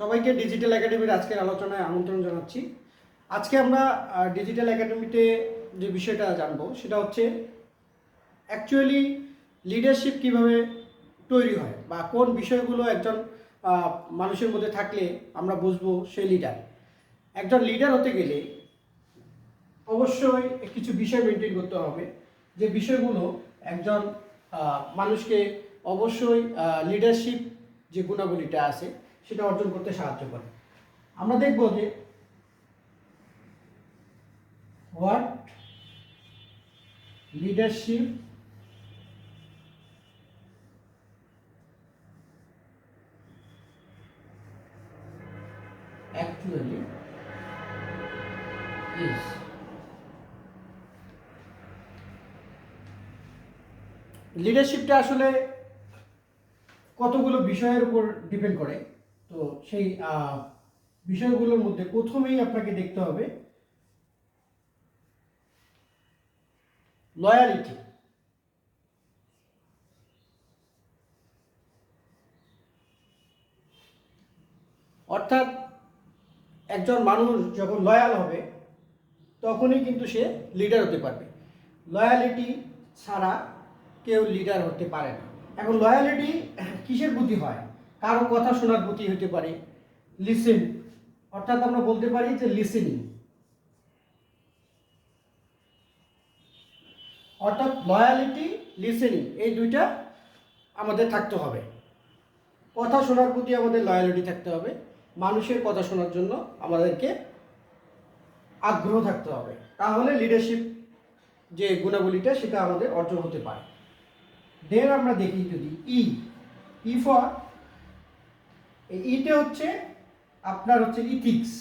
সবাইকে ডিজিটাল একাডেমির আজকের আলোচনায় আমন্ত্রণ জানাচ্ছি। আজকে আমরা ডিজিটাল একাডেমিতে যে বিষয়টা জানব, সেটা হচ্ছে অ্যাকচুয়ালি লিডারশিপ কীভাবে তৈরি হয় বা কোন বিষয়গুলো একজন মানুষের মধ্যে থাকলে আমরা বুঝব সে লিডার একজন লিডার হতে গেলে অবশ্যই কিছু বিষয় মেনটেন করতে হবে। যে বিষয়গুলো একজন মানুষকে অবশ্যই লিডারশিপ যে গুণাবলীটা আছে সেটা অর্জন করতে সাহায্য করে। আমরা দেখব যে হোয়াট লিডারশিপ actually লিডারশিপটা আসলে কতগুলো বিষয়ের উপর ডিপেন্ড করে? তো সেই বিষয়গুলোর মধ্যে প্রথমেই আপনাকে দেখতে হবে লয়ালিটি অর্থাৎ একজন মানুষ যখন লয়াল হবে, তখনই কিন্তু সে লিডার হতে পারবে। লয়ালিটি ছাড়া কেউ লিডার হতে পারে না। এখন লয়ালিটি কিসের প্রতি হয়? কারও কথা শোনার প্রতি হতে পারে। লিসেন অর্থাৎ আমরা বলতে পারি যে লিসেনিং অর্থাৎ লয়ালিটি লিসেনিং এই দুইটা আমাদের থাকতে হবে। কথা শোনার প্রতি আমাদের লয়ালিটি থাকতে হবে। মানুষের কথা শোনার জন্য আমাদেরকে আগ্রহ থাকতে হবে। তাহলে লিডারশিপ যে গুণাবলীটা, সেটা আমাদের অর্জন হতে পারে। দেন আমরা দেখি যদি ই ই ফর ইতে হচ্ছে আপনার হচ্ছে ইথিক্স।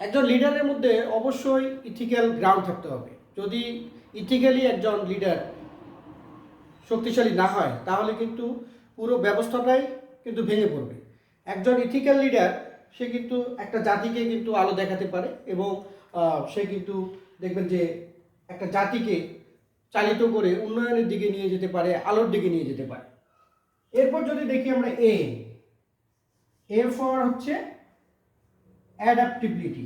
একজন লিডারের মধ্যে অবশ্যই ইথিক্যাল গ্রাউন্ড থাকতে হবে। যদি ইথিক্যালি একজন লিডার শক্তিশালী না হয়, তাহলে কিন্তু পুরো ব্যবস্থাটাই কিন্তু ভেঙে পড়বে। একজন ইথিক্যাল লিডার, সে কিন্তু একটা জাতিকে কিন্তু আলো দেখাতে পারে এবং সে কিন্তু দেখবেন যে একটা জাতিকে চালিত করে উন্নয়নের দিকে নিয়ে যেতে পারে, আলোর দিকে নিয়ে যেতে পারে। এরপর যদি দেখি আমরা এ এ ফর হচ্ছে অ্যাডাপ্টিবিলিটি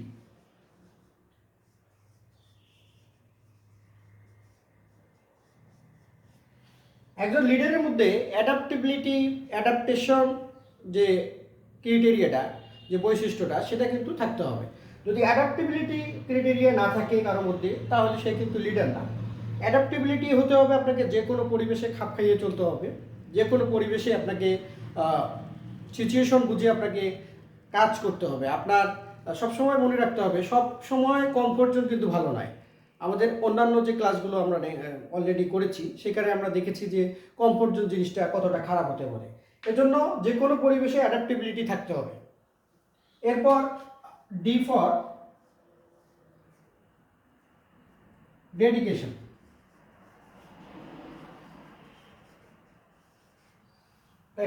একজন লিডারের মধ্যে অ্যাডাপ্টেবিলিটি অ্যাডাপ্টেশন যে ক্রিটেরিয়াটা যে বৈশিষ্ট্যটা, সেটা কিন্তু থাকতে হবে। যদি অ্যাডাপ্টেবিলিটি ক্রিটেরিয়া না থাকে কারোর মধ্যে, তাহলে সে কিন্তু লিডার না। অ্যাডাপ্টেবিলিটি হতে হবে, আপনাকে যে কোনো পরিবেশে খাপ খাইয়ে চলতে হবে। যে কোনো পরিবেশে আপনাকে সিচুয়েশন বুঝে আপনাকে কাজ করতে হবে। আপনার সবসময় মনে রাখতে হবে, সব সময় কমফোর্ট জোন কিন্তু ভালো নয়। আমাদের অন্যান্য যে ক্লাসগুলো আমরা অলরেডি করেছি, সেখানে আমরা দেখেছি যে কমফোর্ট জোন জিনিসটা কতটা খারাপ হতে পারে। এজন্য যে কোনো পরিবেশে অ্যাডাপ্টেবিলিটি থাকতে হবে। এরপর D for dedication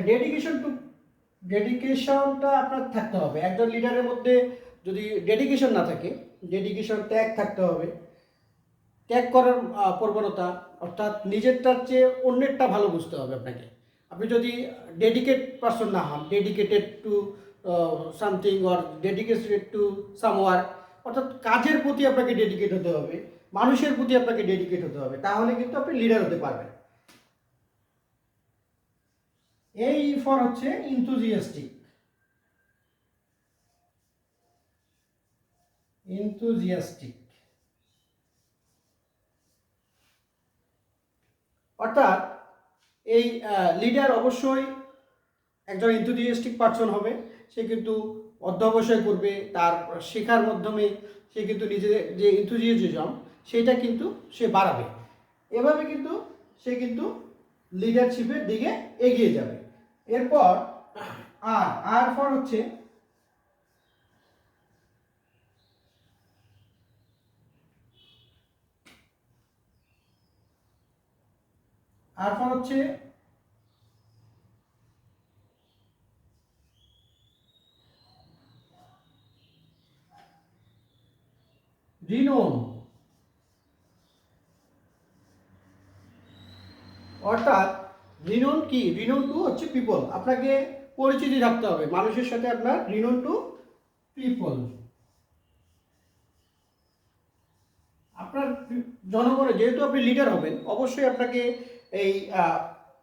dedication to ডেডিকেশনটা আপনার থাকতে হবে। একজন লিডারের মধ্যে যদি ডেডিকেশন না থাকে ডেডিকেশন ত্যাগ থাকতে হবে। ত্যাগ করার প্রবণতা, অর্থাৎ নিজেরটার চেয়ে অন্যেরটা ভালো বুঝতে হবে আপনাকে। আপনি যদি ডেডিকেট পারসন না হন dedicated to something or dedicated to somewhere অর্থাৎ কাজের প্রতি আপনাকে ডেডিকেট হতে হবে, মানুষের প্রতি আপনাকে ডেডিকেট হতে হবে, তাহলে কিন্তু আপনি লিডার হতে পারবেন। এই ফর হচ্ছে ইনথুজিয়াস্টিক ইনথুজিয়াস্টিক অর্থাৎ এই লিডার অবশ্যই একজন ইনথুজিয়াস্টিক পার্সন হবে। সে কিন্তু অধ্যবসায় করবে, তার শেখার মাধ্যমে সে কিন্তু নিজের যে ইনথুজিয়াজম সেটা কিন্তু সে বাড়াবে। এভাবে কিন্তু সে কিন্তু লিডারশিপের দিকে এগিয়ে যাবে। এরপর আর আর ফর হচ্ছে আর ফর হচ্ছে রিনোন অর্থাৎ রিনোন কি? রিনোন টু হচ্ছে পিপল আপনাকে পরিচিতি থাকতে হবে। মানুষের সাথে আপনার রিনোন টু পিপল আপনার জনগণের যেহেতু আপনি লিডার হবেন, অবশ্যই আপনাকে এই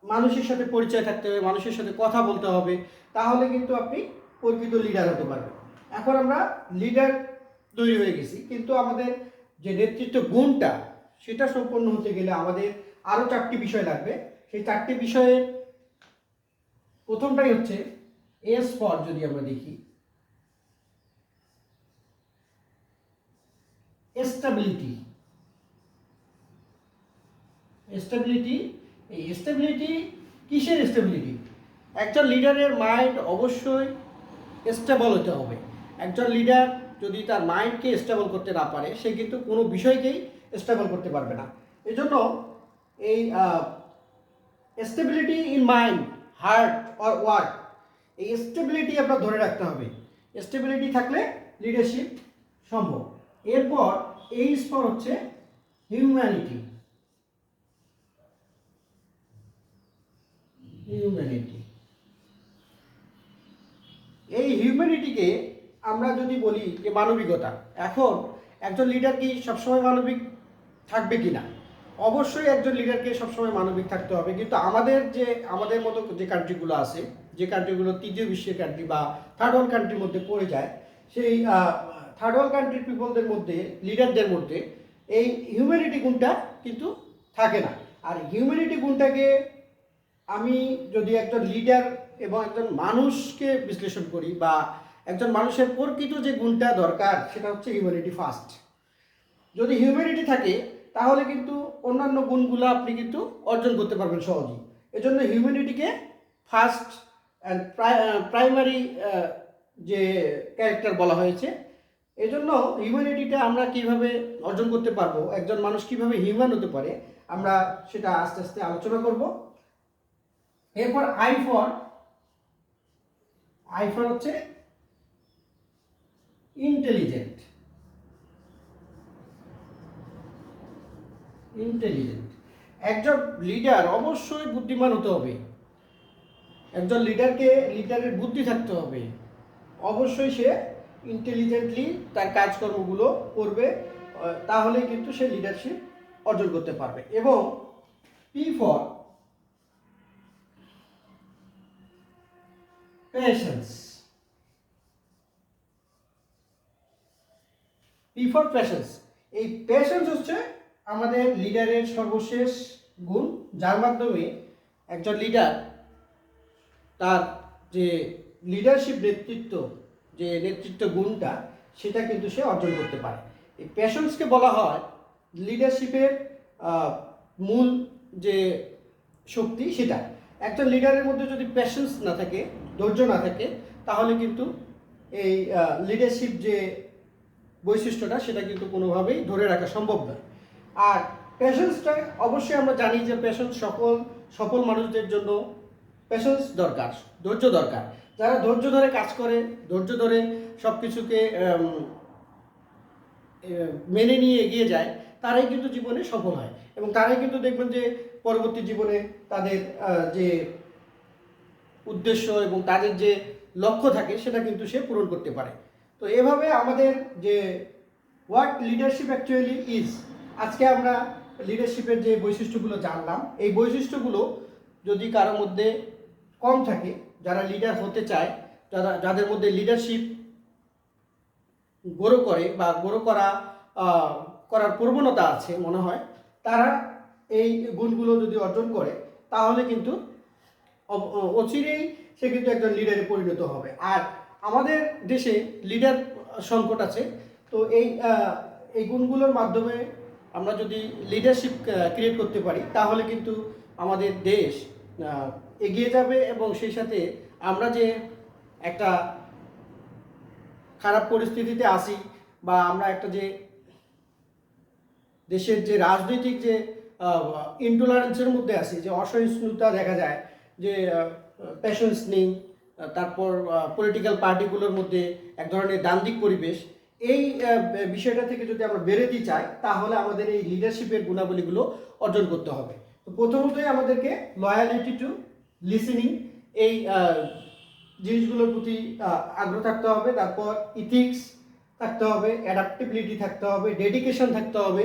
মানুষের সাথে পরিচয় থাকতে হবে, মানুষের সাথে কথা বলতে হবে, তাহলে কিন্তু আপনি প্রকৃত লিডার হতে পারবেন। এখন আমরা লিডার তৈরি হয়ে গেছি, কিন্তু আমাদের যে নেতৃত্ব গুণটা, সেটা সম্পন্ন হতে গেলে আমাদের আরও চারটি বিষয় লাগবে। সেই চারটি বিষয়ের প্রথমটাই হচ্ছে এস ফর যদি আমরা দেখি। স্টেবিলিটি স্টেবিলিটি এই স্টেবিলিটি কিসের স্টেবিলিটি একজন লিডারের মাইন্ড অবশ্যই স্টেবল হতে হবে। একজন লিডার যদি তার মাইন্ডকে স্টেবল করতে না পারে, সে কিন্তু কোনো বিষয়কেই স্টেবল করতে পারবে না। এজন্য এই stability in mind heart or work এই স্টেবিলিটি আপনার ধরে রাখতে হবে। স্টেবিলিটি থাকলে লিডারশিপ সম্ভব। এরপর এই স্তর হচ্ছে হিউম্যানিটি হিউম্যানিটি এই হিউম্যানিটিকে আমরা যদি বলি যে মানবিকতা, এখন একজন লিডার কি সবসময় মানবিক থাকবে কি না অবশ্যই একজন লিডারকে সবসময় মানবিক থাকতে হবে। কিন্তু আমাদের যে, আমাদের মতো যে কান্ট্রিগুলো আছে, যে কান্ট্রিগুলো তৃতীয় বিশ্বের কান্ট্রি বা থার্ড ওয়ার্ল্ড কান্ট্রির মধ্যে পড়ে যায়, সেই থার্ড ওয়ার্ল্ড কান্ট্রির পিপলদের মধ্যে লিডারদের মধ্যে এই হিউম্যানিটি গুণটা কিন্তু থাকে না। আর হিউম্যানিটি গুণটাকে আমি যদি একজন লিডার এবং একজন মানুষকে বিশ্লেষণ করি বা একজন মানুষের প্রকৃত যে গুণটা দরকার, সেটা হচ্ছে হিউম্যানিটি ফার্স্ট যদি হিউম্যানিটি থাকে তাহলে কিন্তু অন্যান্য গুণগুলো আপনি কিন্তু অর্জন করতে পারবেন সহজেই। এজন্য হিউম্যানিটিকে ফার্স্ট অ্যান্ড প্রাইমারি যে ক্যারেক্টার বলা হয়েছে, এজন্য হিউম্যানিটিটা আমরা কীভাবে অর্জন করতে পারব, একজন মানুষ কীভাবে হিউম্যান হতে পারে, আমরা সেটা আস্তে আস্তে আলোচনা করব। এরপর আই ফর আই ফর হচ্ছে ইন্টেলিজেন্ট ইন্টেলিজেন্ট একজন লিডার অবশ্যই বুদ্ধিমান হতে হবে। একজন লিডারকে লিডারের বুদ্ধি থাকতে হবে। অবশ্যই সে ইন্টেলিজেন্টলি তার কাজকর্মগুলো করবে তাহলে কিন্তু সে লিডারশিপ অর্জন করতে পারবে। এবং P for patience P for patience এই পেশেন্স হচ্ছে আমাদের লিডারের সর্বশেষ গুণ, যার মাধ্যমে একজন লিডার তার যে লিডারশিপ নেতৃত্ব, যে নেতৃত্ব গুণটা, সেটা কিন্তু সে অর্জন করতে পারে। এই প্যাশনসকে বলা হয় লিডারশিপের মূল যে শক্তি সেটা। একজন লিডারের মধ্যে যদি প্যাশন্স না থাকে, ধৈর্য না থাকে, তাহলে কিন্তু এই লিডারশিপ যে বৈশিষ্ট্যটা, সেটা কিন্তু কোনোভাবেই ধরে রাখা সম্ভব নয়। আর প্যাশন্সটা অবশ্যই আমরা জানি যে প্যাশন্স সকল, সফল মানুষদের জন্য প্যাশন্স দরকার, ধৈর্য দরকার। যারা ধৈর্য ধরে কাজ করে, ধৈর্য ধরে সব কিছুকে মেনে নিয়ে এগিয়ে যায়, তারাই কিন্তু জীবনে সফল হয়। এবং তারাই কিন্তু দেখবেন যে পরবর্তী জীবনে তাদের যে উদ্দেশ্য এবং তাদের যে লক্ষ্য থাকে, সেটা কিন্তু সে পূরণ করতে পারে। তো এভাবে আমাদের যে হোয়াট লিডারশিপ অ্যাকচুয়ালি ইজ আজকে আমরা লিডারশিপের যে বৈশিষ্ট্যগুলো জানলাম, এই বৈশিষ্ট্যগুলো যদি কারোর মধ্যে কম থাকে, যারা লিডার হতে চায়, যারা, যাদের মধ্যে লিডারশিপ গ্রো করে বা গ্রো করা করার প্রবণতা আছে মনে হয়, তারা এই গুণগুলো যদি অর্জন করে, তাহলে কিন্তু অচিরেই সে কিন্তু একজন লিডারে পরিণত হবে। আর আমাদের দেশে লিডার সংকট আছে, তো এই এই গুণগুলোর মাধ্যমে আমরা যদি লিডারশিপ ক্রিয়েট করতে পারি, তাহলে কিন্তু আমাদের দেশ এগিয়ে যাবে এবং সেই সাথে আমরা যে একটা খারাপ পরিস্থিতিতে আসি বা আমরা একটা যে দেশের যে রাজনৈতিক যে ইনটলারেন্সের মধ্যে আসি যে অসহিষ্ণুতা দেখা যায়, যে প্যাশনস নেই তারপর পলিটিক্যাল পার্টিগুলোর মধ্যে এক ধরনের দান্দিক পরিবেশ এই বিষয়টা থেকে যদি আমরা বেরোতে চাই, তাহলে আমাদের এই লিডারশিপের গুণাবলীগুলো অর্জন করতে হবে। তো প্রথমতই আমাদেরকে লয়ালিটি টু লিসেনিং এই জিনিসগুলোর প্রতি আগ্রহ থাকতে হবে। তারপর ইথিক্স থাকতে হবে অ্যাডাপ্টেবিলিটি থাকতে হবে ডেডিকেশন থাকতে হবে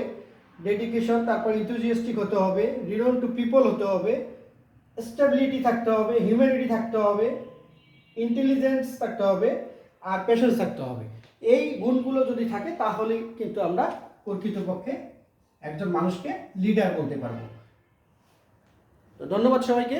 ডেডিকেশন তারপর ইন্থুজিয়াস্টিক হতে হবে রিনোন টু পিপল হতে হবে স্টেবিলিটি থাকতে হবে হিউম্যানিটি থাকতে হবে ইন্টেলিজেন্স থাকতে হবে, আর পেশেন্স থাকতে হবে। এই গুণগুলো যদি থাকে, তাহলে কিন্তু আমরা প্রকৃতপক্ষে একজন মানুষকে লিডার বলতে পারব। তো ধন্যবাদ সবাইকে।